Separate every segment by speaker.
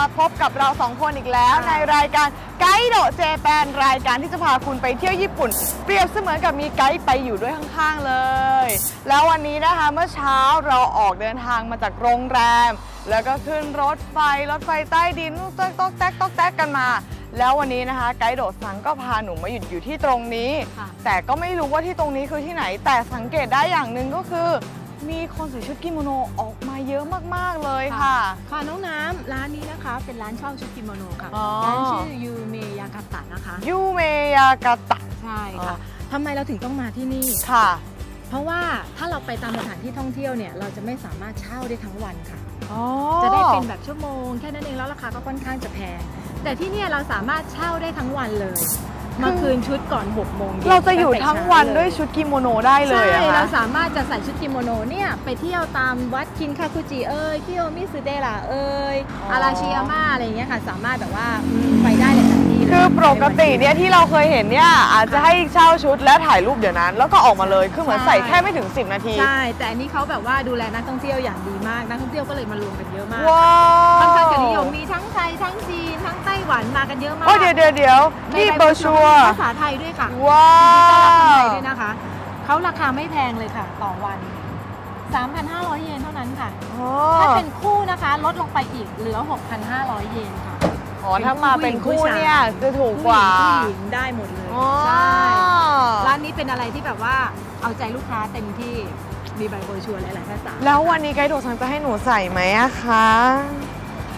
Speaker 1: บมาพบกับเราสองคนอีกแล้วในรายการไกด์โดเจแปนรายการที่จะพาคุณไปเที่ยวญี่ปุ่น เปรียบเสมือนกับมีไกด์ไปอยู่ด้วยข้างๆเลย แล้ววันนี้นะคะเมื่อเช้าเราออกเดินทางมาจากโรงแรม แล้วก็ขึ้นรถไฟรถไฟใต้ดินต๊อกต๊อกแต๊กต๊อกแต๊กกันมาแล้ววันนี้นะคะไกด์โดซังก็พาหนูมาหยุดอยู่ที่ตรงนี้
Speaker 2: ค่ะ
Speaker 1: แต่ก็ไม่รู้ว่าที่ตรงนี้คือที่ไหน แต่สังเกตได้อย่างหนึ่งก็คือ มีคนใส่ชุดกิโมโนออกมาเยอะมาก ๆ เลยค่ะ
Speaker 2: ค่ะน้องน้ำร้านนี้นะคะ เป็นร้านเช่าชุดกิโมโนค่ะ
Speaker 1: อ๋อ
Speaker 2: ร้านชื่อยูเมยากาตะนะคะ
Speaker 1: ยูเมยากาตะ
Speaker 2: ใช่
Speaker 1: อ๋
Speaker 2: ค่ะ
Speaker 1: อ
Speaker 2: ทำไมเราถึงต้องมาที่นี่
Speaker 1: ค่ะ
Speaker 2: เพราะว่าถ้าเราไปตามสถานที่ท่องเที่ยวเนี่ย เราจะไม่สามารถเช่าได้ทั้งวันค่ะ
Speaker 1: อ๋อ
Speaker 2: จะได้เป็นแบบชั่วโมงแค่นั้นเองแล้วราคาก็ค่อนข้างจะแพง แต่ที่เนี่ยเราสามารถเช่าได้ทั้งวันเลย มาคืนชุดก่อน6โมงย็น
Speaker 1: เราจะอยู่
Speaker 2: ตั้แต่
Speaker 1: ทั้งวัน
Speaker 2: เช้าเล
Speaker 1: ด้วยชุดกิโมโนได้เลย
Speaker 2: ใช่
Speaker 1: อะ
Speaker 2: เรา
Speaker 1: คะ
Speaker 2: สามารถจะใส่ชุดกิโมโนเนี่ยไปเที่ยวตามวัดคินคาคุจิเอ้ยคิโอมิสุเดะเอ้ยอาราชิยาม่าอะไรอย่างเงี้ยค่ะสามารถแบบว่าอืมไปได้หลายๆที่เลย
Speaker 1: คือปกติเนี่ยที่เราเคยเห็นเนี่ยอาจจะให้เช่าชุดและถ่ายรูปเดี๋ยวนั้น แล้วก็ออกมาเลยคือเหมือนใส่แค่ไม่ถึง 10 นาที
Speaker 2: ใช่แต่อันนี้เขาแบบว่าดูแลนักท่องเที่ยวอย่างดีมากนักท่องเที่ยวก็เลยมารวมกันเยอะมาก
Speaker 1: ว้าว
Speaker 2: ค่อนข้างจะนิยมมีทั้งไทยทั้งจีนทั้งไต้ หวันมากันเยอะมาก
Speaker 1: โอ้เดี๋ยวเดี๋ยวเดี๋ยว
Speaker 2: ใน
Speaker 1: นี่
Speaker 2: ใเบ
Speaker 1: อร์ชัวร์
Speaker 2: ภาษาไทยด้วยค่ะ
Speaker 1: ว้า
Speaker 2: ต้อนรับคนไท
Speaker 1: วย
Speaker 2: ด้วยนะคะเขาราคาไม่แพงเลยค่ะ ต่อวัน 3,500 เยนเท่านั้นค่ะ
Speaker 1: อ๋อ
Speaker 2: ถ้าเป็นคู่นะคะลดลงไปอีกเหลือ 6,500 เยนค่ะ
Speaker 1: อ๋อถ้ามาเป็นคู่เนี่ยจะถูกกว่า
Speaker 2: ผู้หญิงผู้หญิงได้หมดเลย
Speaker 1: อ๋อ
Speaker 2: ใช่ร้านนี้เป็นอะไรที่แบบว่าเอาใจลูกค้าเต็มที่มีใบโบรชัวร์หลายๆภาษา
Speaker 1: แล้ววันนี้ไกด์โดซังจะให้หนูใส่ไหมอะคะ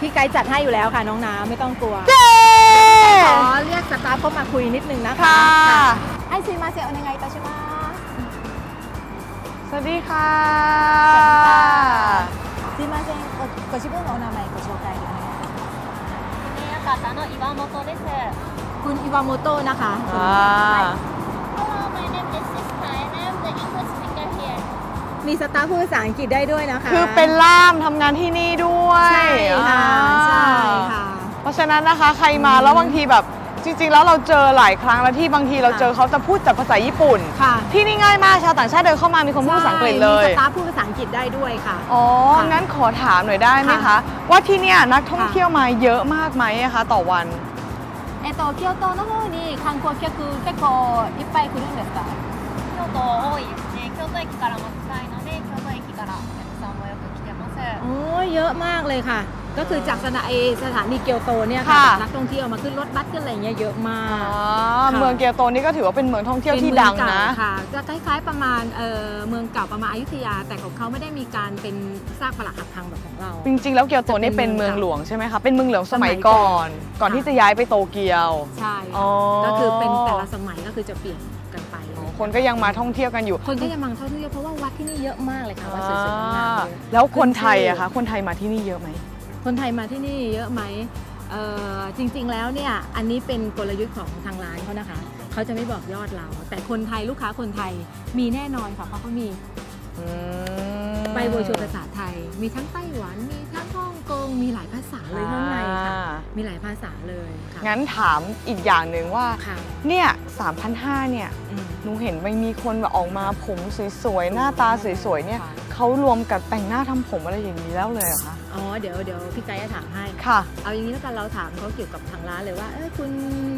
Speaker 2: พี่ไกด์จัดให้อยู่แล้วค่ะน้องน้ำไม่ต้องกลัวขอเรียกสตาฟเข้ามาคุยนิดนึงนะคะไอซีมาเซลยังไงตาชิมา
Speaker 1: สวัสดีค่ะ
Speaker 2: ซีมาเซลกชิบุนโอนามั
Speaker 3: ยกชิโอไก
Speaker 2: คุณอิวาโมโตะนะคะ มีสตาฟพูดภาษาอังกฤษได้ด้วยนะคะ
Speaker 1: คือเป็นล่ามทำงานที่นี่ด้วย
Speaker 2: ใช่ค่ะ
Speaker 1: อ่า
Speaker 2: ใช่ค่ะ
Speaker 1: เพราะฉะนั้นนะคะใครมาแล้วบางทีแบบจริง ๆ แล้วเราเจอหลายครั้งแล้วที่บางทีเราเจอเขาจะพูดแต่ภาษาญี่ปุ่น
Speaker 2: ค่ะ
Speaker 1: ที่นี่ง่ายมากชาวต่างชาติเดินเข้ามามีคนพูดภาษาอังกฤษเลย
Speaker 2: มีสตาฟพูดภาษาอังกฤษได้ด้วยค่ะ
Speaker 1: อ๋อ
Speaker 2: ค่ะ
Speaker 1: งั้นขอถามหน่อยได้ไหมคะ
Speaker 2: ค่ะ
Speaker 1: ว่าที่เนี่ยนักท่อง
Speaker 2: ค่ะ
Speaker 1: เที่ยวมาเยอะมากไหมอะคะต่อวัน
Speaker 2: えっと京都の方に観光客結構いっぱい来るんですか
Speaker 3: 京都多いですね。京都駅からも近いので、京都駅 からお客さんもよく来てます。
Speaker 2: โอ้ยเยอะมากเลยค่ะ ก็คือจากสถานีสถานีเกียวโตเนี่ยค่ะ
Speaker 1: ค่ะ
Speaker 2: นักท่องเที่ยวมาขึ้นรถบัสขึ้นอะไรเงี้ยเยอะมา
Speaker 1: อ๋
Speaker 2: ก
Speaker 1: อ
Speaker 2: ค่ะ
Speaker 1: เมืองเกียวโตนี่ก็ถือว่าเป็นเมืองท่องเที่ยวที่ดัง
Speaker 2: เป็นเมือ
Speaker 1: นะ
Speaker 2: เก่าค่ะจะคล้ายๆประมาณเอ่อเมืองเก่าประมาณอยุธยา แต่ของเขาไม่ได้มีการเป็นซากปรักหักพังแบบของเรา
Speaker 1: จริงๆ แล้วเกียวโตนี่เป็นเมืองหลวงใช่ไหมคะ เป็นเมืองหลวงสมัยก่อน ก่อนที่จะย้ายไปโตเกียว
Speaker 2: ใช่
Speaker 1: อ๋อ
Speaker 2: ก็คือเป็นแต่ละสมัยก็คือจะเปลี่ยนกันไป
Speaker 1: อ๋อ คนก็ยังมาท่องเที่ยวกันอยู่
Speaker 2: คนก็ยังมาท่องเที่ยวเพราะว่าวัดที่นี่เยอะมากเลยค่ะวัดสวยๆงามๆ
Speaker 1: อ่า
Speaker 2: เยอะ
Speaker 1: แล้วคนไทยอะคะคนไทยมาที่นี่เยอะไหม
Speaker 2: คนไทยมาที่นี่เยอะไหมเอ่อจริงๆแล้วเนี่ยอันนี้เป็นกลยุทธ์ของทางร้านเขานะคะเขาจะไม่บอกยอดเรา แต่คนไทยลูกค้าคนไทยมีแน่นอนค่ะเพราะเขามี
Speaker 1: อืม
Speaker 2: ใบโบรชัวร์ภาษาไทย มีทั้งไต้หวันมีทั้งฮ่อง กงมีหลายภาษาเลยข้างในค่ะ มีหลายภาษาเลย
Speaker 1: งั้นถามอีกอย่างหนึ่งว่า เนี่ยสามพันห้า
Speaker 2: เนี่ย
Speaker 1: หนูเห็นมันมีคนแบบออกมาผมสวยๆ หน้าตาสวยๆ เนี่ยเขารวมกับแต่งหน้าทำผมอะไรอย่างนี้แล้วเลยเหรอคะ
Speaker 2: อ๋อ เดี๋ยวเดี๋ยวพี่ใจจะถามให้
Speaker 1: ค่ะ
Speaker 2: เอาอย่างนี้แล้วกันเราถามเขาเกี่ยวกับทางร้านเลยว่า เออคุณ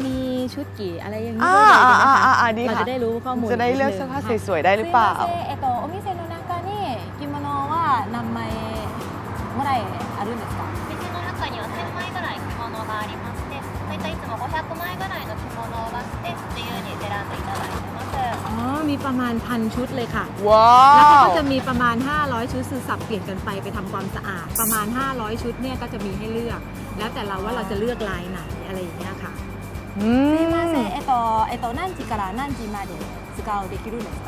Speaker 2: มีชุดกี่อะไรอย่างนี้
Speaker 1: อ่าอ่าอ่าดีค่ะ
Speaker 2: เราจะได้รู้ข้อมูล
Speaker 1: จะได้เลือกเสื้อผ้าสวยๆ ได้หรือเปล่า
Speaker 2: เอโตโอมิเซโนนากานี่กิโมโนว่านำมาเมื่อไหร่ るんですか
Speaker 3: お店の中には1000枚ぐらい着物がありまして、だいたいいつも500枚ぐらいの着物を出して自由に選んでいただいてます。
Speaker 2: อ๋อ มีประมาณพันชุดเลยค่ะ
Speaker 1: ว้า
Speaker 2: แล้วเขา
Speaker 1: ว
Speaker 2: ก็จะมีประมาณ 500 ชุดคือสับเปลี่ยนกันไปไปทำความสะอาด ประมาณ 500 ชุดเนี่ยก็จะมีให้เลือก แล้วแต่เราว่าเราจะเลือกลายไหนอะไรอย่างเงี้ยค่ะ
Speaker 1: อืม
Speaker 2: えっとえっと何時から何時まで使うできるんですか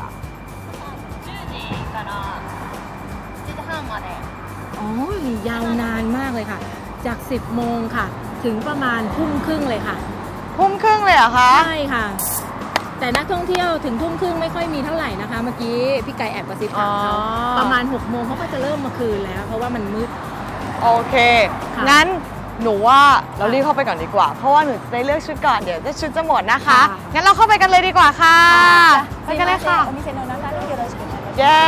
Speaker 3: 10時から7時半まで
Speaker 2: อ๋อยาวนานมากเลยค่ะ จาก 10 โมงค่ะ ถึงประมาณทุ่มครึ่งเลยค่ะ
Speaker 1: ทุ่มครึ่งเลยเหรอคะ
Speaker 2: ใช่ค่ะ แต่นักท่องเที่ยวถึงทุ่มครึ่งไม่ค่อยมีเท่าไหร่นะคะ เมื่อกี้พี่ไก่แอบกระซิบถามเขาประมาณ6โมงเขาก็จะเริ่มมาคืนแล้ว เพราะว่ามันมืด
Speaker 1: โอเคงั้นหนูว่าเรารีบเข้าไปก่อนดีกว่า เพราะว่าหนูได้เลือกชุดก่อน เดี๋ยวจะชุดจะหมดนะคะงั้นเราเข้าไปกันเลยดีกว่าค่ะ ไปกันเลยค่ะ
Speaker 2: มีเซนโนนะคะเดี๋ยวเราจะ
Speaker 1: เย้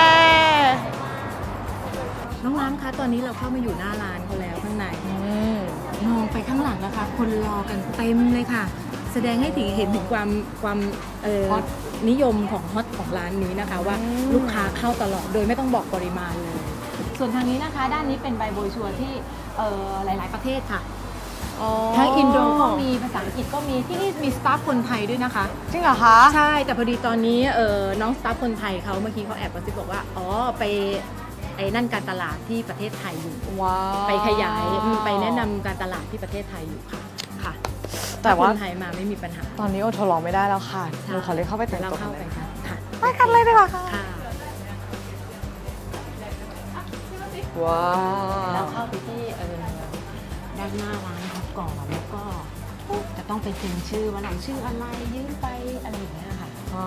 Speaker 2: น้องน้ำคะตอนนี้เราเข้ามาอยู่หน้าร้านเขาแล้วข้างใน
Speaker 1: อืม
Speaker 2: น้คนรอกันเต็มเลยค่ะ แสดงให้ถึงเห็นถึงความความเอ่อ
Speaker 1: ฮอต
Speaker 2: นิยมของฮอตของร้านนี้นะคะ ว่า
Speaker 1: อืม
Speaker 2: ลูกค้าเข้าตลอดโดยไม่ต้องบอกปริมาณเลย ส่วนทางนี้นะคะ ด้านนี้เป็นใบโบยชัวร์ที่เอ่อหลาย ๆ ประเทศค่ะ
Speaker 1: อ๋อ
Speaker 2: ทั้งอินโดก็มีภาษาอังกฤษก็มีที่นี่มีสตาฟคนไทยด้วยนะคะ
Speaker 1: จริงเหรอคะ
Speaker 2: ใช่แต่พอดีตอนนี้เออน้องสตาฟคนไทยเขาเมื่อกี้เขาแอบกระซิบบอกว่า อ๋อไปไอ้ นั่นการตลาดที่ประเทศไทยอยู่ไปขยายไปแนะนำการตลาดที่ประเทศไทยอยู่ค่ะค่ะ
Speaker 1: แต่ว่า
Speaker 2: ไทยมาไม่มีปัญหา
Speaker 1: ตอนนี้โอดทนรอไม่ได้แล้วค่ะหนูขอเลยเข้าไปแต่งตัว
Speaker 2: เลยไปค่ะ
Speaker 1: ไปกันเลยดีกว่าค่ะว้าว
Speaker 2: แล้วเข้าไปที่เออด้านหน้าร้านครับก่อนแล้วก็จะต้องไปพิมนชื่อว่าหนังชื่ออะไรยื่นไปอะไรอย่างเงี้ยค่ะ
Speaker 1: อ๋อ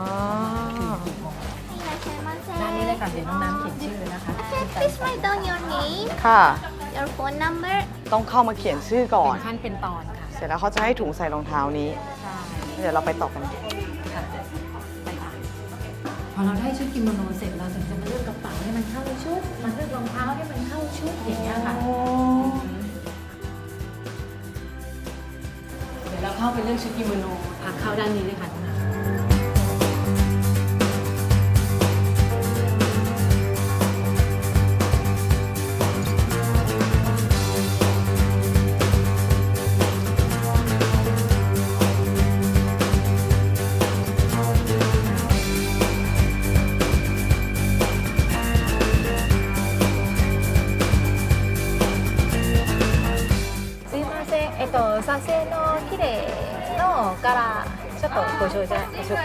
Speaker 2: ด้านนี้เลยค่ะเดี๋ยวน้องน้ำเขียนชื่อนะคะ
Speaker 3: Okay, please write down your name,
Speaker 1: ค่ะ
Speaker 3: your phone number,
Speaker 1: ต้องเข้ามาเขียนชื่อก่อ
Speaker 2: เป็น นขั้นเป็นตอนค่ะ
Speaker 1: เสร็จแล้วเขาจะให้ถุงใส่รองเท้านี้
Speaker 2: ใช่
Speaker 1: เดี๋ยวเราไปต่อกัน
Speaker 2: ค่ะไปค่ะพอเราได้ชุดกิโมโนเสร็จเราถึงจะมาเลือกกระเป๋าให้มันเข้าชุดมาเลือกรองเท้าให้มันเข้าชุดอย่างเงี้ยค่ะ เดี๋ยวเราเข้าไปเลือกชุดกิโมโนทางเข้าด้านนี้เลยค่ะน้องน้ำ ご紹介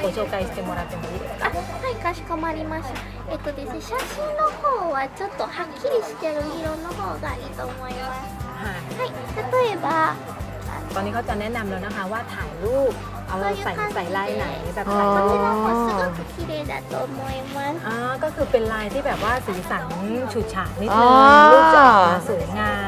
Speaker 2: ご紹介してもらってもいいですか。
Speaker 3: はい、かしこまりました。えっとですね、写真の方はちょっとはっきりしてる色の方がいいと思います。
Speaker 2: はい。
Speaker 3: はい、例えば、
Speaker 2: ตอนนี้เขาจะแนะนำแล้วนะคะว่าถ่ายรูป เอาใส่ใส่ลายไหนแบบ
Speaker 1: อ๋
Speaker 2: ถ่าย
Speaker 1: อ
Speaker 3: こちら
Speaker 2: รูป
Speaker 3: もすごく綺麗だと思います。
Speaker 2: อ่าก็คือเป็นลายที่แบบว่าสีสันฉูดฉาดนิด
Speaker 1: อ๋
Speaker 2: นึ
Speaker 1: อ
Speaker 2: งรูปจะออกมาสวยงามค่ะ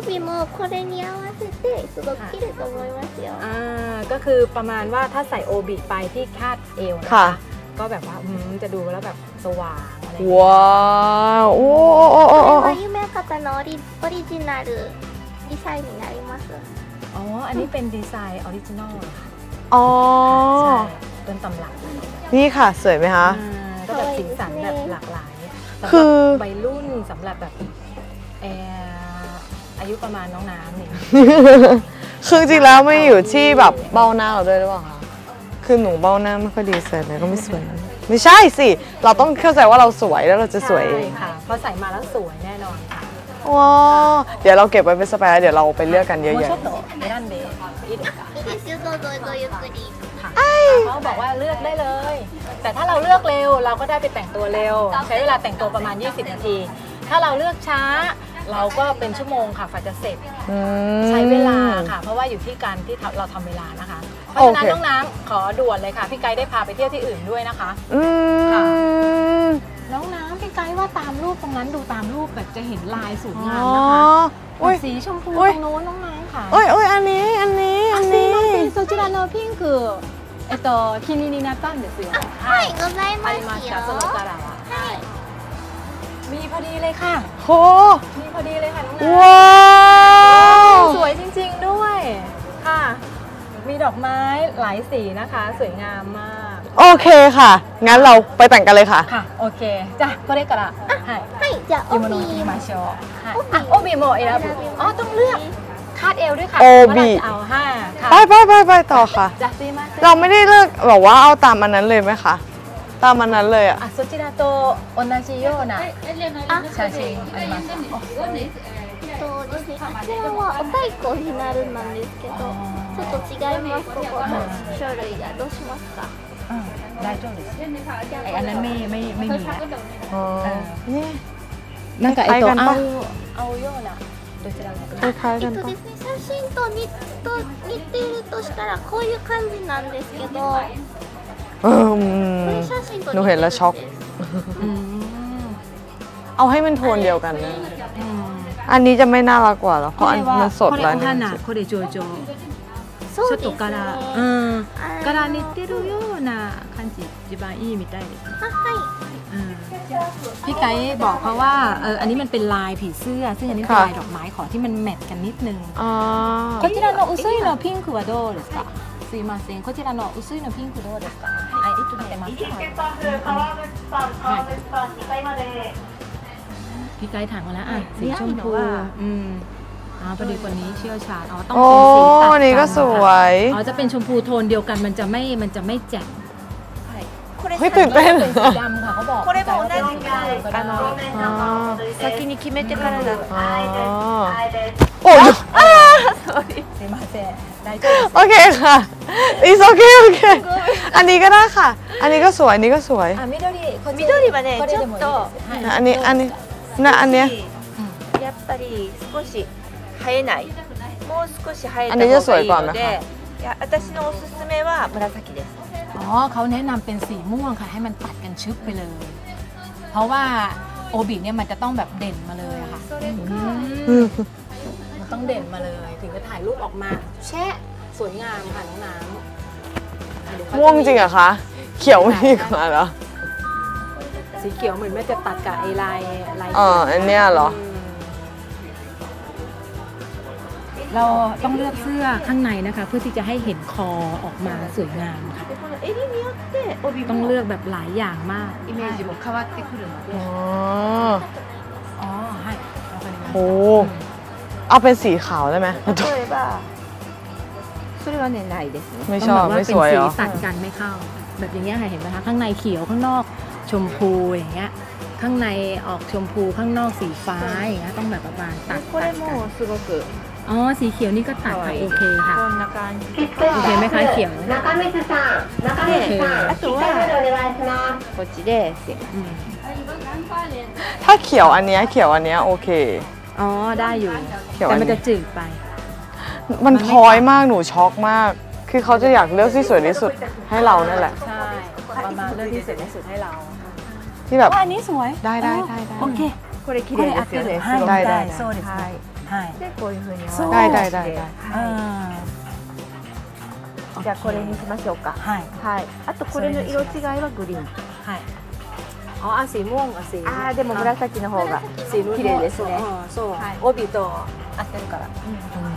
Speaker 3: 帯もこれに合わせてすごく綺麗と思いますよ。
Speaker 2: อ่าก็คือประมาณว่าถ้าใส่โอบิไปที่คาดเอวนะ
Speaker 1: ค่ะ
Speaker 2: คะ ก็แบบว่าอืมจะดูแล้วแบบสว่างอะไรอย่างเงี้ย
Speaker 1: ว้าวโอ้โอ้โอ้
Speaker 3: こ
Speaker 1: โอ้
Speaker 3: れ
Speaker 1: โอ้
Speaker 3: は夢方のオリオリジナルデザインになります。
Speaker 2: อ๋อ อันนี้เป็นดีไซน์ออริจินอลค่ะ
Speaker 1: อ๋อ
Speaker 2: ใช่ต้นตำรับ
Speaker 1: นี่ค่ะ สวยไหมคะ
Speaker 2: อ่าก็แบบสีสันแบบหลากหลายสำหรับ
Speaker 1: คือ
Speaker 2: วัยรุ่นสำหรับแบบเอ่อ อายุประมาณน้องน้ำเนี่ย
Speaker 1: คือจริงแล้วไม่อยู่ที่แบบเบ้าหน้าเราด้วยหรือเปล่าคะ คือหนูเบ้าหน้าไม่ค่อยดีเสร็จเลยก็ไม่สวย ไม่ใช่สิ เราต้องเข้าใจว่าเราสวยแล้วเราจะสวยเอง
Speaker 2: ใช่ค่ะพอใส่มาแล้วสวยแน่นอนค่ะ
Speaker 1: ว้าวเดี๋ยวเราเก็บไว้เป็นสเปร์เดี๋ยวเราไปเลือกกันเย
Speaker 2: โม
Speaker 1: อะ
Speaker 2: ชโตะนั่นเดย์อีเดค่ะ
Speaker 3: いいですよ、どうぞごゆっくり。
Speaker 2: ค่ะเขาบอกว่าเลือกได้เลย แต่ถ้าเราเลือกเร็วเราก็ได้ไปแต่งตัวเร็ว ใช้เวลาแต่งตัวประมาณ 20 นาที ถ้าเราเลือกช้า เราก็เป็นชั่วโมงค่ะฝ่าจะเสร็จ
Speaker 1: ๆอืม
Speaker 2: ใช้เวลาค่ะ เพราะว่าอยู่ที่การที่เราทำเวลานะคะ เพราะฉะนั้น
Speaker 1: โอเค
Speaker 2: น้องน้ำขอด่วนเลยค่ะ พี่ไกด์ได้พาไปเที่ยวที่อื่นด้วยนะคะ
Speaker 1: อืม
Speaker 2: น้องน้ำพี่ไกด์ว่าตามรูปตรงนั้นดูตามรูปแบบจะเห็นลายสวย
Speaker 1: อ๋
Speaker 2: งา
Speaker 1: อ
Speaker 2: มนะคะ
Speaker 1: อุ้ย
Speaker 2: สีชมพู
Speaker 1: อุ๊
Speaker 2: ต
Speaker 1: ย
Speaker 2: รงโน้นน้องน้ำค่ะ
Speaker 1: เอ้ยเอ้ยอันนี้ อันนี้ อัน
Speaker 2: すい
Speaker 1: นี้
Speaker 2: ませんそちらのピンクえっと気になったんですよは
Speaker 3: はい、ござい
Speaker 2: ありま
Speaker 3: ますよ。
Speaker 2: したそのカラーは
Speaker 3: はい。
Speaker 2: มีพอดีเลยค่ะ
Speaker 1: โห
Speaker 2: มีพอดีเลยค่ะน้องน้ำ
Speaker 1: ว้าว
Speaker 2: สวยจริงๆด้วยค่ะ มีดอกไม้หลายสีนะคะ สวยงามมาก
Speaker 1: โอเคค่ะ งั้นเราไปแต่งกันเลยค่ะ
Speaker 2: ค่ะ โอเคじゃあこれからはい
Speaker 3: はい、じゃあ、
Speaker 2: 着物を着
Speaker 3: 帯
Speaker 2: ましょうはい
Speaker 3: 帯
Speaker 2: あ帯も選ぶอ๋อต้องเลือกคาดเอวด้วยค่ะ
Speaker 1: โอบิ
Speaker 2: ว่าเราจะเอาห้าค่ะ
Speaker 1: ไปไปไปไปต่อค่ะ
Speaker 2: จะซีมาเซ
Speaker 1: เราไม่ได้เลือกแบบว่าเอาตามอันนั้นเลยไหมคะ ตามอันนั้นเลยอะ
Speaker 2: あそちらと同じような写真ありますか
Speaker 3: とですね、あちらはお太鼓になるなんですけど、ちょっと違います、ここの種類が。どうしますか
Speaker 2: うん大丈夫ですไออันนั้นไม่ไม่ไม่มีแล้ว
Speaker 1: อ๋อนี่
Speaker 2: なんか
Speaker 1: คล้ายๆกันปะ
Speaker 2: 青ようなどちらが
Speaker 1: คล้ายๆ
Speaker 3: え
Speaker 1: กั
Speaker 3: っ
Speaker 1: น
Speaker 3: と
Speaker 1: ปะ
Speaker 3: ですね、写真と似と似ているとしたらこういう感じなんですけど、こ
Speaker 1: เออ
Speaker 3: れ写真と似て
Speaker 1: หนู
Speaker 3: る
Speaker 1: เห็น
Speaker 3: ん
Speaker 1: แล้วช็อก
Speaker 3: です。
Speaker 2: อืม
Speaker 1: เอาให้มันโทนเดียวกันนะ
Speaker 2: อืม
Speaker 1: อันนี้จะไม่น่ารักกว่าเหรอ เพราะอันมันสด
Speaker 2: これ
Speaker 1: แล้ว
Speaker 2: お
Speaker 1: นี่
Speaker 2: 花これ上々
Speaker 3: そうですね
Speaker 2: ちょっと柄、うん、柄に似てるような感じ一番いいみたいですね
Speaker 3: あはい
Speaker 2: อืมพี่ไกด์บอกเขาว่าเอออันนี้มันเป็นลายผีเสื้อ ซึ่งอันนี้เป็น
Speaker 1: ค่ะ
Speaker 2: ลายดอกไม้ขอที่มันแมทกันนิดนึง
Speaker 1: อ๋อ
Speaker 2: こちらの薄いのピンクはどうですか すいませんこちらの薄いのピンクどうですかはい見てますพี่ไกด์ถามมาแล้วอ่ะสีชมพูอืมอ๋อพอดีคนนี้เชี่ยวชาญอ๋อต้อง
Speaker 1: โอ้
Speaker 2: เป็นสีตัด
Speaker 1: อันนี้ก็สวย
Speaker 2: อ๋อจะเป็นชมพูโทนเดียวกันมันจะไม่มันจะไม่แจ่ม
Speaker 1: เฮ้ยตื่นเต้น
Speaker 2: เป็นสีดำค่ะเขาบอก
Speaker 4: これも同じくあの
Speaker 1: อ๋อ
Speaker 4: 先に決めてからだと
Speaker 1: อ๋อโอ้ย
Speaker 2: すいません 大丈夫
Speaker 1: โอเคค่ะ it's okay โอเค อันนี้ก็ได้ค่ะ อันนี้ก็สวย อันนี้ก็สวย
Speaker 2: あ緑こっち
Speaker 4: 緑はね
Speaker 2: これでもいいです
Speaker 4: ちょっと
Speaker 2: はい
Speaker 1: อันนี้ อันนี้นะอันเนี้ย
Speaker 4: やっぱり少し生えないもう少し生えた
Speaker 1: あれじゃ
Speaker 4: 方がいい
Speaker 1: そうかな
Speaker 4: のでいや私のおすすめは紫です
Speaker 2: อ๋อเขาแนะนำเป็นสีม่วงค่ะ ให้มันตัดกันชึบไปเลย เพราะว่าโอบิเนี่ยมันจะต้องแบบเด่นมาเลยอะค่ะอืมมัน ต้องเด่นมาเลย ถึงจะถ่ายรูปออกมา แชะสวยงามค่ะน้องน้ำ
Speaker 1: ม่วงจริงเหรอคะ เขียวไม่ดีกว่าเหรอ
Speaker 2: สีเขียวเหมือนแม่จะตัดกับไอลายลาย
Speaker 1: อ๋ออันเนี้ยเหรอ
Speaker 2: เราต้องเลือกเสื้อข้างในนะคะ เพื่อที่จะให้เห็นคอออกมาสวยงามค่ะต้องเลือกแบบหลายอย่างมาก
Speaker 4: อิเมจิบอกคาวาติคุ
Speaker 1: รุอ๋
Speaker 2: ออ๋ใช่
Speaker 1: โอ้ เอาเป็นสีขาวได้ไหม
Speaker 4: 例えばそれはねないですね
Speaker 1: ไม่ช
Speaker 2: ต้
Speaker 1: อ
Speaker 2: อบ งแบบว่า
Speaker 1: ไม่
Speaker 2: เป็
Speaker 1: ส
Speaker 2: น
Speaker 1: วย
Speaker 2: สี
Speaker 1: เหรอ
Speaker 2: ตัดกันไม่เข้า แบบอย่างเงี้ยค่ะเห็นไหมคะข้างในเขียวข้างนอกชมพูอย่างเงี้ยข้างในออกชมพูข้างนอกสีฟ้าอย่างเงี้ยต้องแบบประมาณตัด
Speaker 4: こ
Speaker 2: ตั
Speaker 4: れ
Speaker 2: ดกัน
Speaker 4: もすごく
Speaker 2: อ๋อสีเขียวนี่ก็ตัดค่ะโอเคค่ะ
Speaker 4: こんな感じと
Speaker 2: โอเคไหมคะเขียว
Speaker 5: 中水さん、中水さん、
Speaker 4: あとは
Speaker 5: お願いします。
Speaker 4: こっちで
Speaker 2: อืม
Speaker 1: ถ้าเขียวอันเนี้ยเขียวอันเนี้ยโอเค
Speaker 2: อ๋อได้อยู่
Speaker 1: เขียว
Speaker 2: แต่
Speaker 1: อัน
Speaker 2: มัน
Speaker 1: นี้
Speaker 2: จะจืดไป
Speaker 1: มันพลอยมากหนูช็อกมาก คือเขาจะอยากเลือกที่สวยที่สุดให้เรานั่นแหละ
Speaker 2: ใช่ประมาณเลือกที่สุดที่สุดให้เรา
Speaker 1: ที่แบบ
Speaker 2: ว่าอันนี้สวย
Speaker 1: ได้ได้ได้ได้
Speaker 2: โอเค
Speaker 4: これ綺麗ですよね
Speaker 2: はい
Speaker 1: ได้ได้
Speaker 2: そうですねはい
Speaker 4: でこういう風に合わせて
Speaker 1: ได้ได้ได้ได้
Speaker 2: อ่า
Speaker 4: じゃあこれにしましょうか
Speaker 2: はい
Speaker 4: はいあとこれの色違いはグリーン
Speaker 2: はいอ๋อเอาสีม่วงกับสี
Speaker 4: あーでも紫の方が
Speaker 2: สีรุ่น
Speaker 4: 綺麗ですね
Speaker 2: そう帯と合ってるから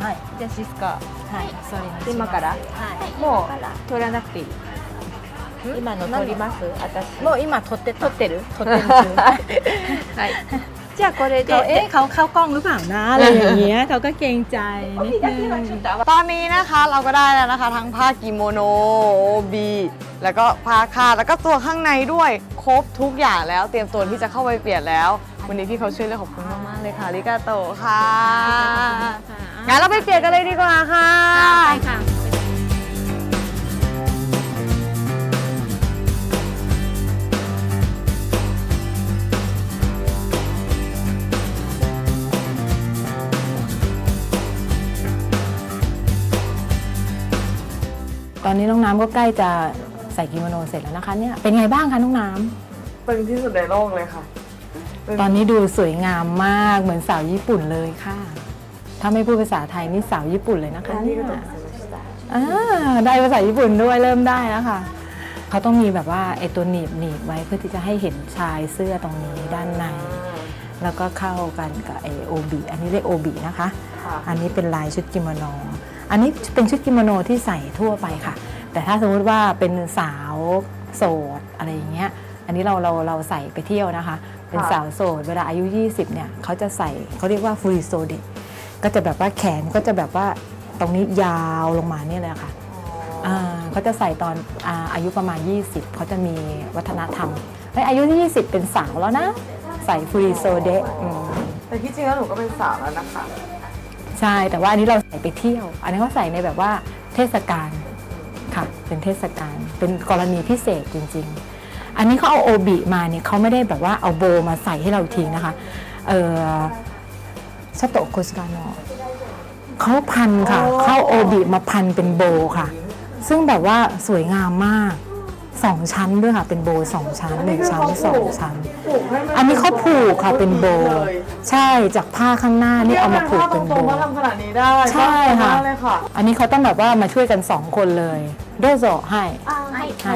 Speaker 2: はい
Speaker 4: じゃあシスカ
Speaker 2: はい
Speaker 4: 今から
Speaker 2: はい
Speaker 4: もう取らなくていい今の取ります私
Speaker 2: もう今取って取ってる取ってる
Speaker 4: はいじゃあこれで
Speaker 2: เอ๊ะเขาเข้ากล้องหรือเปล่านะอะไรอย่างเงี้ยเขาก็เกรงใจนิดนึง
Speaker 1: ตอนนี้นะคะเราก็ได้แล้วนะคะทั้งผ้ากิโมโนโอบีแล้วก็ผ้าคาดแล้วก็ตัวข้างในด้วยครบทุกอย่างแล้ว เตรียมตัวที่จะเข้าไปเปลี่ยนแล้ว วันนี้พี่เขาช่วยเลยขอบคุณมากๆเลยค่ะริกาโตะค่ะงั้นเราไปเปลี่ยนกันเลยดีกว่าค่ะ
Speaker 2: ไปค่ะตอนนี้น้องน้ำก็ใกล้จะใส่กิโมโนเสร็จแล้วนะคะเนี่ยเป็นไงบ้างคะน้องน้ำ
Speaker 1: เป็นที่สุดในโลกเลยค่ะ
Speaker 2: ตอนนี้ดูสวยงามมากเหมือนสาวญี่ปุ่นเลยค่ะ ถ้าไม่พูดภาษาไทยนี่สาวญี่ปุ่นเลยนะคะเนี่ยอ่าได้ภาษาญี่ปุ่นด้วยเริ่มได้แล้วค่ะเขาต้องมีแบบว่าไอตัวหนีบหนีบไว้เพื่อที่จะให้เห็นชายเสื้อตรงนี้ด้านใน แล้วก็เข้ากันกับไอโอบีอันนี้เรียกโอบีนะคะ
Speaker 1: ค่ะ
Speaker 2: อันนี้เป็นลายชุดกิโมโน อันนี้เป็นชุดกิโมโนที่ใส่ทั่วไปค่ะ แต่ถ้าสมมติว่าเป็นสาวโสดอะไรอย่างเงี้ยอันนี้เราเราเราใส่ไปเที่ยวนะคะ เป็นสาวโสดเวลาอายุ 20เนี่ยเขาจะใส่เขาเรียกว่าฟรีโซเดก็จะแบบว่าแขนก็จะแบบว่าตรงนี้ยาวลงมาเนี่ยเลยค่ะาเขาจะใส่ตอนอาอายุประมาณ 20 เขาจะมีวัฒนธรรมเฮ้ยอายุที่20 เป็นสาวแล้วนะ ใส่ฟรีโซเดอืม
Speaker 1: แต่ที่จริงแล้วหนูก็เป็นสาวแล้วนะคะ
Speaker 2: ใช่แต่ว่าอันนี้เราใส่ไปเที่ยว อันนี้เขาใส่ในแบบว่าเทศกาลค่ะ เป็นเทศกาลเป็นกรณีพิเศษจริง ๆ อันนี้เขาเอาโอบิมาเนี่ยเขาไม่ได้แบบว่าเอาโบมาใส่ให้เราทิ้งนะคะเออชาโตะโคสกาโนเขาพันค่ะเข้าโอบิมาพันเป็นโบค่ะ ซึ่งแบบว่าสวยงามมากสองชั้นด้วยค่ะ เป็นโบว์สองชั้นหนึ่งชั้นสองชั้น
Speaker 1: ผูกให้มั
Speaker 2: อันนี้เขาผูกค่ะเป็นโบว์
Speaker 1: เลย
Speaker 2: ใช่จากผ้าข้างหน้านี่เอามาผูกเป็น
Speaker 1: ต
Speaker 2: โบ
Speaker 1: รงๆว่า
Speaker 2: ว์
Speaker 1: ทำขนาดนี้ได้
Speaker 2: ใช่ค่ะ
Speaker 1: ก็ทำได้เลยค่ะ
Speaker 2: อันนี้เขาต้องแบบว่ามาช่วยกันสองคนเลยโดโซให้
Speaker 3: はい、
Speaker 2: ให้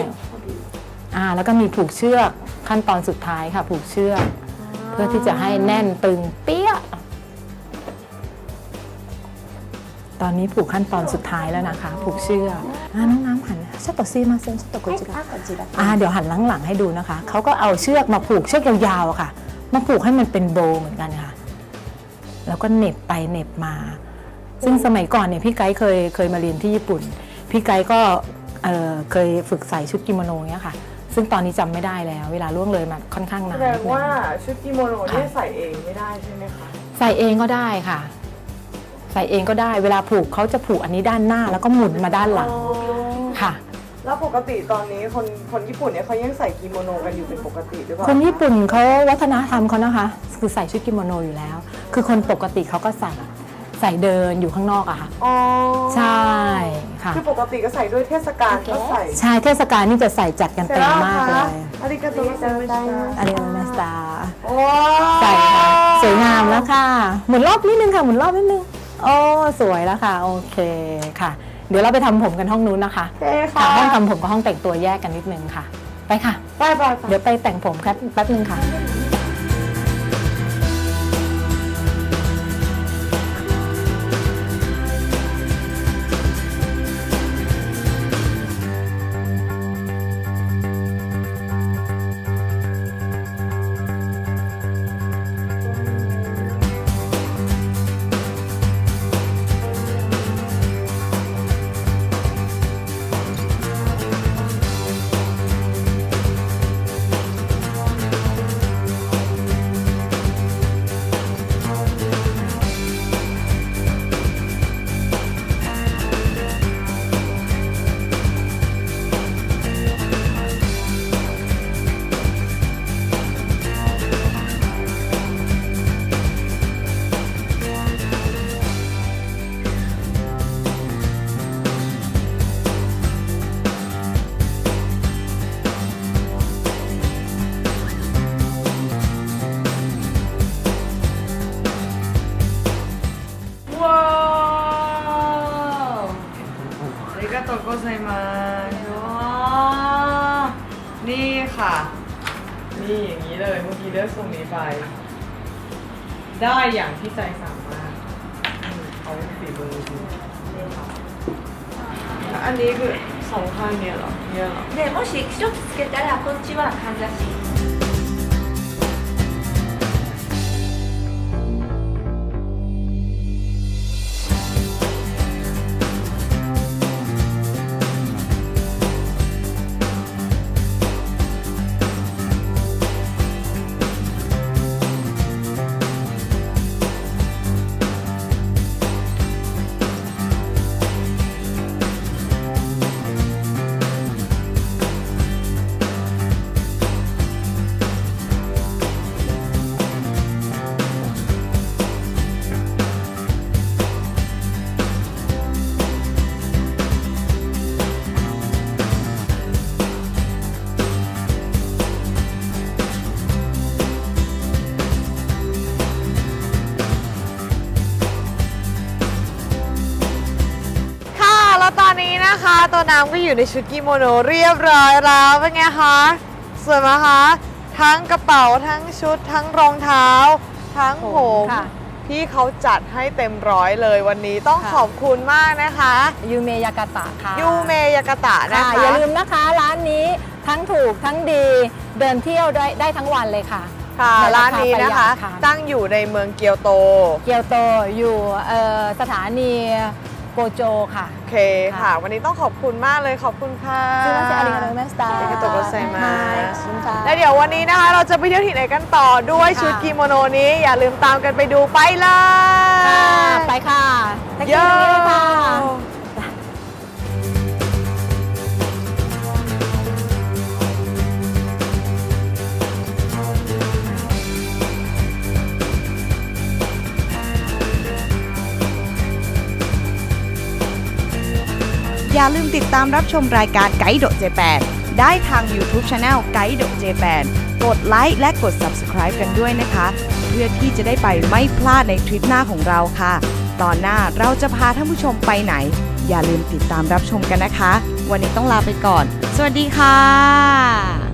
Speaker 2: อ่าแล้วก็มีผูกเชือกขั้นตอนสุดท้ายค่ะ ผูกเชือก เพื่อที่จะให้แน่นตึงเปี้ยะตอนนี้ผูกขั้นตอนสุดท้ายแล้วนะคะ ผูกเชือกอ่าน้องน้ำหันชอบตซีมาเซนชอบตกุจิกะอ่าเดี๋ยวหันหลังๆให้ดูนะคะเขาก็เอาเชือกมาผูกเชือกยาวๆอะค่ะ มาผูกให้มันเป็นโบว์เหมือนกันค่ะ แล้วก็เหน็บไปเหน็บมา ซึ่งสมัยก่อนเนี่ยพี่ไกด์เคยเคยมาเรียนที่ญี่ปุ่น พี่ไกด์ก็เอ่อเคยฝึกใส่ชุดกิโมโนเนี้ยค่ะ ซึ่งตอนนี้จำไม่ได้แล้ว เวลาล่วงเลยมาค่อนข้างนา
Speaker 1: แส
Speaker 2: น
Speaker 1: ดงว่าชุดกิโมโนที่ใส่เองไม่ได้ใช่ไหมคะ
Speaker 2: ใส่เองก็ได้ค่ะ ใส่เองก็ได้เวลาผูกเขาจะผูกอันนี้ด้านหน้าแล้วก็หมุนมาด้านหลังค่ะ
Speaker 1: แล้วปกติตอนนี้คนคนญี่ปุ่นเนี่ยเขายังใส่กิโมโนกันอยู่เป็นปกติหรือเปล่า
Speaker 2: คนญี่ปุ่นเขาวัฒนธรรมเขานะคะ คือใส่ชุดกิโมโนอยู่แล้ว คือคนปกติเขาก็ใส่ ใส่เดินอยู่ข้างนอกอะค่ะ
Speaker 1: อ๋อ
Speaker 2: ใช่ค่ะ
Speaker 1: คือปกติก็ใส่ด้วยเทศกาลก็ใส่
Speaker 2: ใช่เทศกาลนี่จะใส่จัดกันเต็มมากเลย
Speaker 1: อาริกาโตโกไซมาส
Speaker 2: อันนี้มาสตา
Speaker 1: ว้าว
Speaker 2: ใส่ค่ะสวยงามแล้วค่ะ หมุนรอบนิดนึงค่ะ หมุนรอบนิดนึงโอ้สวยแล้วค่ะ โอเคค่ะ เดี๋ยวเราไปทำผมกันห้องนู้นนะคะ
Speaker 1: โอเคค่ะ
Speaker 2: ค่ะห้องทำผมกับห้องแต่งตัวแยกกันนิดนึงค่ะ ไปค่ะ
Speaker 1: ไปไปไป
Speaker 2: เดี๋ยวไปแต่งผมแป๊บแป๊บนึงค่ะ
Speaker 1: ได้อย่างที่ใจสั่งมากอืมเขาฝีมือดีนี่ค่ะแล้วอันนี้คือสองข้างเนี่ยเหรอเนี่ยเหรอ
Speaker 4: でもしショックつけたらこっちはかんざし
Speaker 1: ตัวน้ำก็อยู่ในชุดกิโมโนเรียบร้อยแล้วเป็นไงคะสวยไหมคะทั้งกระเป๋าทั้งชุด ทั้งรองเท้า ทั้งผม
Speaker 2: ค่ะ
Speaker 1: ที่เขาจัดให้เต็มร้อยเลยวันนี้ต้อง
Speaker 2: ค่ะ
Speaker 1: ขอบคุณมากนะคะ
Speaker 2: ยูเมยากาตะค่ะ
Speaker 1: ยูเมยากาตะนะ
Speaker 2: ค่ะ
Speaker 1: คะ
Speaker 2: อย่าลืมนะคะร้านนี้ทั้งถูกทั้งดีเดินเที่ยวได้ได้ทั้งวันเลยค่ะ
Speaker 1: ค่ะ
Speaker 2: ในราคา
Speaker 1: ร้านนี้นะคะ
Speaker 2: ประหยัดค่ะ
Speaker 1: ตั้งอยู่ในเมืองเกียวโต
Speaker 2: เกียวโตอยู่เอ่อสถานี โกโจค่ะ
Speaker 1: โอเคค่ะ วันนี้ต้องขอบคุณมากเลยขอบคุณค่ะ
Speaker 2: ชื่อว่าเซอา
Speaker 1: ริโนแมสตาอา
Speaker 2: ริโตโกเซมา
Speaker 1: แล้วเดี๋ยววันนี้นะคะ เราจะไปเที่ยวที่ไหนกันต่อด้วยชุดกิโมโนนี้ อย่าลืมตามกันไปดูไปเลย
Speaker 2: ไปค่ะเย้ค่ะ
Speaker 6: อย่าลืมติดตามรับชมรายการไกด์โดเจแปนได้ทาง YouTube Channel ไกด์โดเจแปนกดไลค์และกด Subscribe กันด้วยนะคะ เพื่อที่จะได้ไปไม่พลาดในทริปหน้าของเราค่ะ ตอนหน้าเราจะพาท่านผู้ชมไปไหน อย่าลืมติดตามรับชมกันนะคะ วันนี้ต้องลาไปก่อน สวัสดีค่ะ